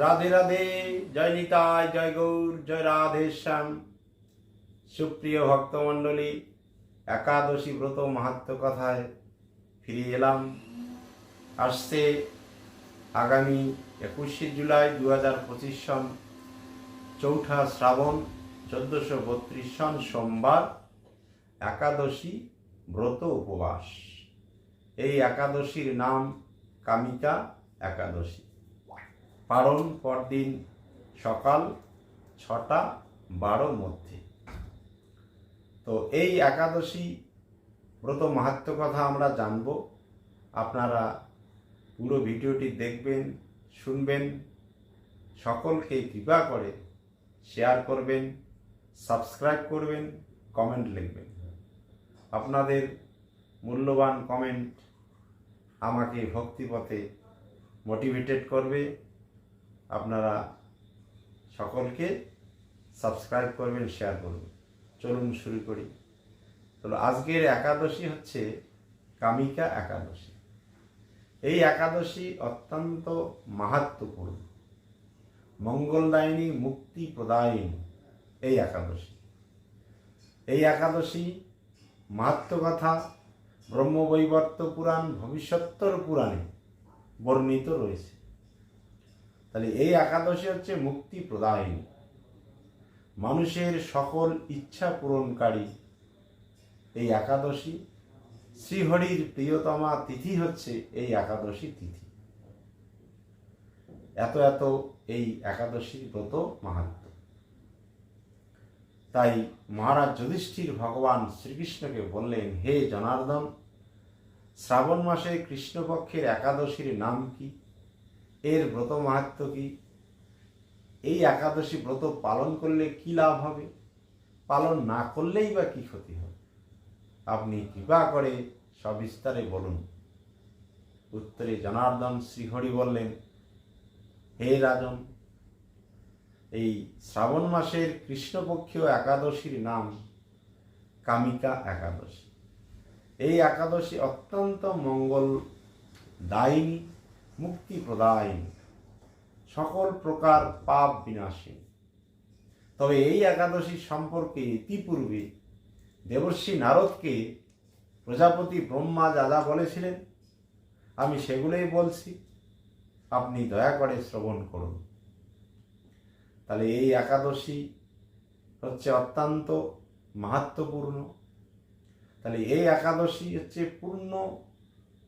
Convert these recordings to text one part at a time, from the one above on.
রাধে রাধে, জয় নিতাই, জয় গৌর, জয় রাধে শ্যাম। সুপ্রিয় ভক্তমণ্ডলী, একাদশী ব্রত মাহাত্ম কথায় ফিরে এলাম। আসছে আগামী একুশে জুলাই দু হাজার পঁচিশ সন, চৌঠা শ্রাবণ, চোদ্দশো বত্রিশ সন সোমবার, একাদশী ব্রত উপবাস। এই একাদশীর নাম কামিকা একাদশী। পালন পরদিন সকাল ছটা বারো মধ্যে। তো এই একাদশী ব্রত মাহাত্ম কথা আমরা জানব। আপনারা পুরো ভিডিওটি দেখবেন, শুনবেন, সকলকে কৃপা করে শেয়ার করবেন, সাবস্ক্রাইব করবেন, কমেন্ট লিখবেন। আপনাদের মূল্যবান কমেন্ট আমাকে ভক্তিপথে মোটিভেটেড করবে। আপনারা সকলকে সাবস্ক্রাইব করবেন শেয়ার করবেন। চলুন শুরু করি। তো আজকের একাদশী হচ্ছে কামিকা একাদশী। এই একাদশী অত্যন্ত মাহাত্মপূর্ণ মঙ্গলদায়িনী মুক্তি প্রদায়িনী এই একাদশী। এই একাদশী মাহাত্ম কথা ব্রহ্মবৈবর্ত পুরাণ, ভবিষ্যত্তর পুরাণে বর্ণিত রয়েছে। তাহলে এই একাদশী হচ্ছে মুক্তি প্রদায়িনী। মানুষের সকল ইচ্ছা পূরণকারী এই একাদশী। শ্রীহরির প্রিয়তমা তিথি হচ্ছে এই একাদশী তিথি। এত এত এই একাদশীর ব্রত মাহাত্ম তাই মহারাজ যুধিষ্ঠির ভগবান শ্রীকৃষ্ণকে বললেন, হে জনার্দন, শ্রাবণ মাসে কৃষ্ণপক্ষের একাদশীর নাম কি? এর ব্রত মাহাত্ম কি? এই একাদশী ব্রত পালন করলে কি লাভ হবে? পালন না করলেই বা কি ক্ষতি হবে? আপনি কৃপা করে সবিস্তারে বলুন। উত্তরে জনার্দন শ্রীহরি বললেন, হে রাজন, এই শ্রাবণ মাসের কৃষ্ণপক্ষীয় একাদশীর নাম কামিকা একাদশী। এই একাদশী অত্যন্ত মঙ্গল দায়িনী মুক্তি প্রদায়িনী। সকল প্রকার পাপ বিনাশী। তবে এই একাদশী সম্পর্কে ইতিপূর্বে দেবর্ষী নারদকে প্রজাপতি ব্রহ্মা যা বলেছিলেন, আমি সেগুলোই বলছি। আপনি দয়া করে শ্রবণ করুন। তাহলে এই একাদশী হচ্ছে অত্যন্ত মাহাত্মপূর্ণ তাহলে এই একাদশী হচ্ছে পূর্ণ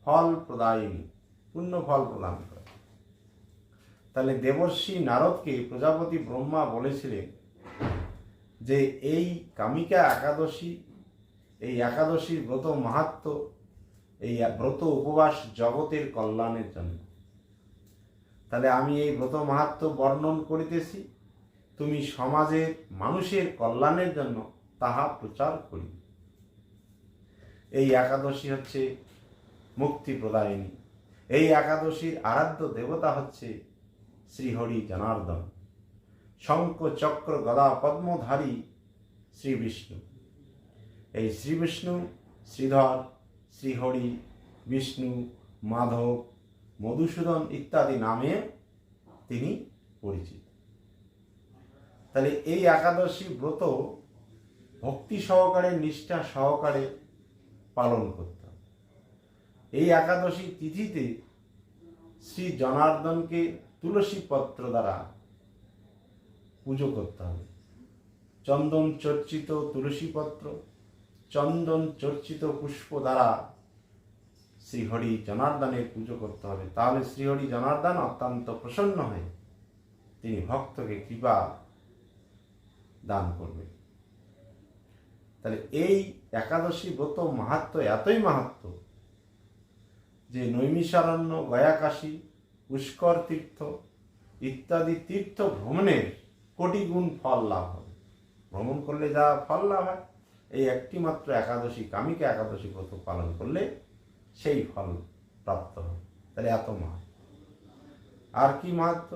ফল প্রদায়িনী। পূর্ণ ফল প্রদান করে। তাহলে দেবর্ষী নারদকে প্রজাপতি ব্রহ্মা বলেছিলেন যে, এই কামিকা একাদশী, এই একাদশীর ব্রত মাহাত্ম এই ব্রত উপবাস জগতের কল্যাণের জন্য। তাহলে আমি এই ব্রত মাহাত্ম বর্ণন করিতেছি, তুমি সমাজের মানুষের কল্যাণের জন্য তাহা প্রচার করি এই একাদশী হচ্ছে মুক্তি প্রদায়িনী। এই একাদশীর আরাধ্য দেবতা হচ্ছে শ্রীহরি জনার্দন। শঙ্খ, চক্র, গদা, পদ্মধারী শ্রী বিষ্ণু। এই শ্রী বিষ্ণু, শ্রীধর শ্রীহরি বিষ্ণু, মাধব, মধুসূদন ইত্যাদি নামে তিনি পরিচিত। তাহলে এই একাদশী ব্রত ভক্তি সহকারে, নিষ্ঠা সহকারে পালন করতে এই একাদশী তিথিতে শ্রী জনার্দনকে তুলসী পত্র দ্বারা পুজো করতে হবে। চন্দন চর্চিত তুলসী পত্র, চন্দন চর্চিত পুষ্প দ্বারা শ্রীহরি জনার্দনের পুজো করতে হবে। তাহলে শ্রীহরি জনার্দন অত্যন্ত প্রসন্ন হয়ে তিনি ভক্তকে কৃপা দান করবে তাহলে এই একাদশী ব্রত মাহাত্ম এতই মাহাত্ম যে নৈমিষারণ্য, গয়াকাশী, পুষ্কর তীর্থ ইত্যাদি তীর্থ ভ্রমণের কোটি গুণ ফল লাভ হবে। ভ্রমণ করলে যা ফল লাভ হয়। এই একটি মাত্র একাদশী কামিকা একাদশী ব্রত পালন করলে সেই ফল প্রাপ্ত হবে। তাহলে এত মাহাত্ম আর কি মাহাত্ম?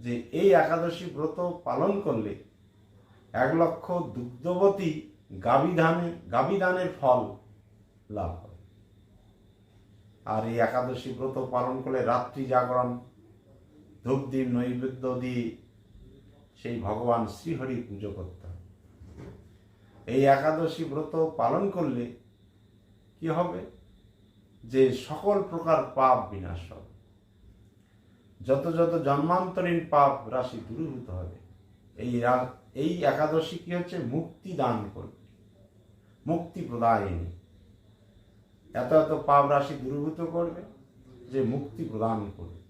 যে এই একাদশী ব্রত পালন করলে এক লক্ষ দুগ্ধবতী গাবিধানের গাবিদানের ফল লাভ আর এই একাদশী ব্রত পালন করলে রাত্রি জাগরণ ধূপ দ্বীপ নৈবেদ্য দিয়ে সেই ভগবান শ্রীহরি পুজো করতে হবে এই একাদশী ব্রত পালন করলে কি হবে? যে সকল প্রকার পাপ বিনাশ হবে। যত যত জন্মান্তরীণ পাপ রাশি দূরীভূত হবে, এই এই একাদশী কি হচ্ছে? মুক্তি দান করবে। মুক্তি প্রদায়িনী। এত এত পাপ রাশি দূরীভূত করবে যে মুক্তি প্রদান করবে।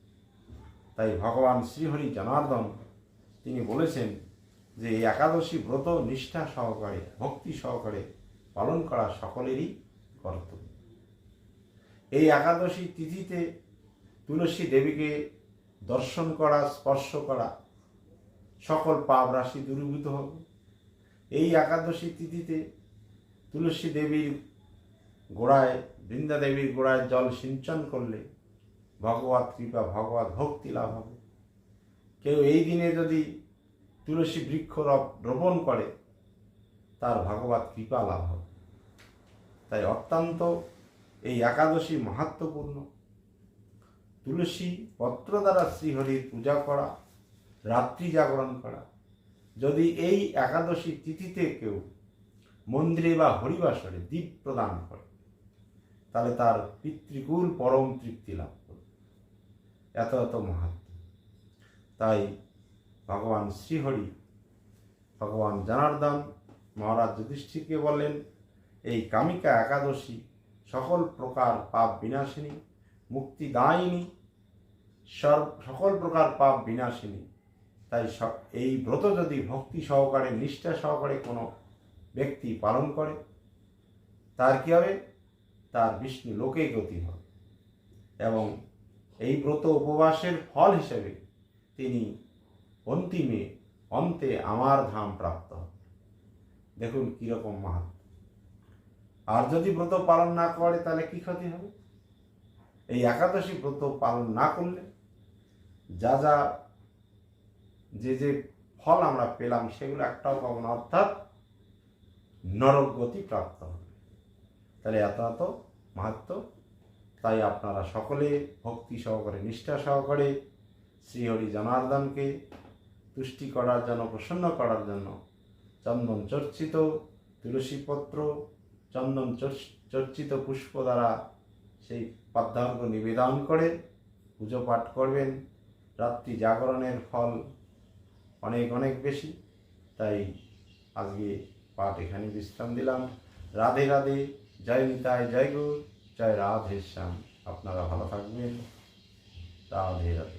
তাই ভগবান শ্রীহরি জনার্দন, তিনি বলেছেন যে এই একাদশী ব্রত নিষ্ঠা সহকারে, ভক্তি সহকারে পালন করা সকলেরই কর্তব্য। এই একাদশী তিথিতে তুলসী দেবীকে দর্শন করা, স্পর্শ করা সকল পাপ রাশি দূরীভূত হবে। এই একাদশী তিথিতে তুলসী দেবীর গোড়ায় বৃন্দা দেবীর গোড়ায় জল সিঞ্চন করলে ভগবত কৃপা, ভগবত ভক্তি লাভ হবে। কেউ এই দিনে যদি তুলসী বৃক্ষ রপ- রোপণ করে, তার ভগবত কৃপা লাভ হবে। তাই অত্যন্ত এই একাদশী মাহাত্মপূর্ণ। তুলসী পত্র দ্বারা শ্রীহরির পূজা করা, রাত্রি জাগরণ করা। যদি এই একাদশী তিথিতে কেউ মন্দিরে বা হরিবাসরে দ্বীপ প্রদান করে তাহলে তার পিতৃকুল পরম তৃপ্তি লাভ করবে। এত এত মাহাত্ম। তাই ভগবান শ্রীহরি, ভগবান জনার্দন মহারাজ যুধিষ্ঠিরকে বললেন, এই কামিকা একাদশী সকল প্রকার পাপ বিনাশিনী মুক্তিদায়িনী সর- সকল প্রকার পাপ বিনাশিনী। তাই এই ব্রত যদি ভক্তি সহকারে, নিষ্ঠা সহকারে কোনো ব্যক্তি পালন করে, তার কি হবে? তার বিষ্ণু লোকে গতি হবে এবং এই ব্রত উপবাসের ফল হিসেবে তিনি অন্তিমে অন্তে আমার ধাম প্রাপ্ত হবে দেখুন কীরকম মাহাত্ম। আর যদি ব্রত পালন না করে, তাহলে কি ক্ষতি হবে? এই একাদশী ব্রত পালন না করলে যা যা যে যে ফল আমরা পেলাম, সেগুলো একটাও পাবো না, অর্থাৎ নরক গতি প্রাপ্ত হবে। তাহলে এত এত মাহাত্ম। তাই আপনারা সকলে ভক্তি সহকারে, নিষ্ঠা সহকারে শ্রীহরি জনার্দনকে তুষ্টি করার জন্য, প্রসন্ন করার জন্য চন্দন চর্চিত তুলসীপত্র চন্দন চর্চিত পুষ্প দ্বারা সেই পদ্মার্ঘ নিবেদন করে পুজো পাঠ করবেন। রাত্রি জাগরণের ফল অনেক অনেক বেশি। তাই আজকে পাঠ এখানে বিশ্রাম দিলাম। রাধে রাধে। জয় নিতাই জয় গুরু জয় রাধে শ্যাম। আপনারা ভালো থাকবেন। রাধে রাধে।